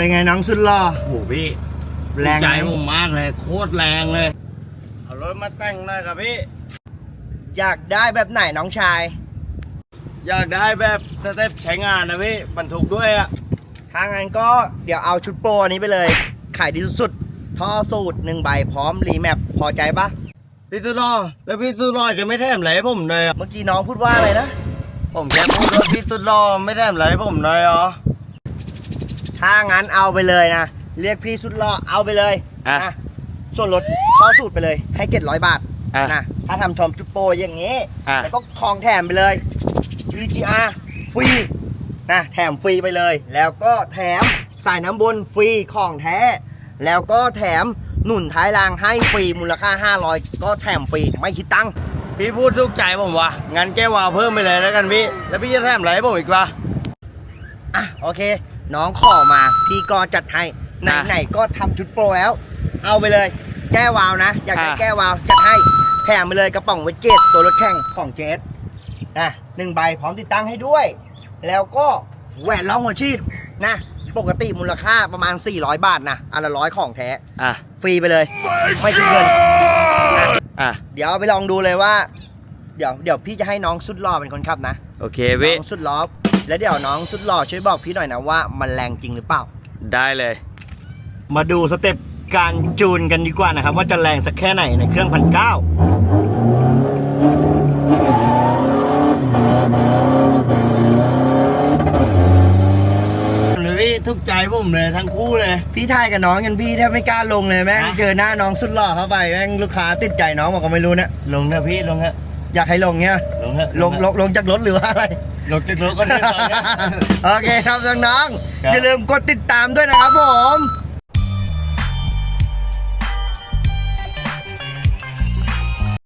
เป็นไงน้องสุดหล่อโอ้โหพี่แรงใจไหมผมมากเลย โคตรแรงเลย เอารถมาแต่งหน่อยครับพี่ อยากได้แบบไหนน้องชาย อยากได้แบบสเต็ปใช้งานนะพี่บรรทุกด้วยอะถ้างั้นก็เดี๋ยวเอาชุดโปรอันนี้ไปเลย ขายดีสุดๆท่อสูตรหนึ่งใบพร้อมรีแมปพอใจปะพี่สุดรอแล้วพี่สุดรอจะไม่แถมอะไรให้ผมเลยอะเมื่อกี้น้องพูดว่าอะไรนะ ผมแค่พูดว่าพี่สุดรอไม่แถมอะไรให้ผมเลยเหรอ ถ้างั้นเอาไปเลยนะ เรียกพี่สุดหล่อเอาไปเลยอะ นะส่วนลดท่อสูตรไปเลยให้ 700 บาทอะ นะถ้าทำชมชุดโปรอย่างงี้อะ แล้วก็ทองแถมไปเลย VGR ฟรีนะแถมฟรีไปเลย แล้วก็แถมสายน้ำบนฟรีของแท้ แล้วก็แถมหนุนท้ายรางให้ฟรีมูลค่า 500 ก็แถมฟรีไม่คิดตังค์ พี่พูดทุกใจผมวะงั้นแก้วาวเพิ่มไปเลยแล้วกันพี่ แล้วพี่จะแถมอะไรให้ผมอีกวะ อะโอเค น้องขอมา พี่ก็จัดให้อะไหนๆก็ทำชุดโปรแล้ว เอาไปเลย แก้วาวนะ อยากได้อะ แก้วาวจัดให้แถมไปเลยกระป๋องเวจเกตตัวรถแข่งของเจสนะหนึ่งใบพร้อมติดตั้งให้ด้วย แล้วก็แหวนรองหัวชีพนะ ปกติมูลค่าประมาณ 400 บาทนะอันละร้อยของแท้ อะ ฟรีไปเลย ไม่คิดเงินนะอะ เดี๋ยวเอาไปลองดูเลยว่า เดี๋ยวเดี๋ยวพี่จะให้น้องสุดหล่อเป็นคนขับนะโอเคพี่น้องสุดหล่อ แล้วเดี๋ยวน้องสุดหล่อช่วยบอกพี่หน่อยนะว่ามันแรงจริงหรือเปล่า ได้เลย มาดูสเต็ปการจูนกันดีกว่านะครับ ว่าจะแรงสักแค่ไหนในเครื่องพันเก้าเลยพี่ทุกใจผมเลยทั้งคู่เลย พี่ทายกับน้องกันพี่แทบไม่กล้าลงเลยแม่งฮะเจอหน้าน้องสุดหล่อเข้าไปแม่งลูกค้าติดใจน้องบอกก็ไม่รู้นะลงเถอะพี่ลงเถอะอยากให้ลงเนี้ยลงเถอะลงลงลงจากรถหรือว่าอะไร ลงจากรถก็ได้ตอนเนี้ย โอเคครับน้องครับๆอย่าลืมกดติดตามด้วยนะครับผม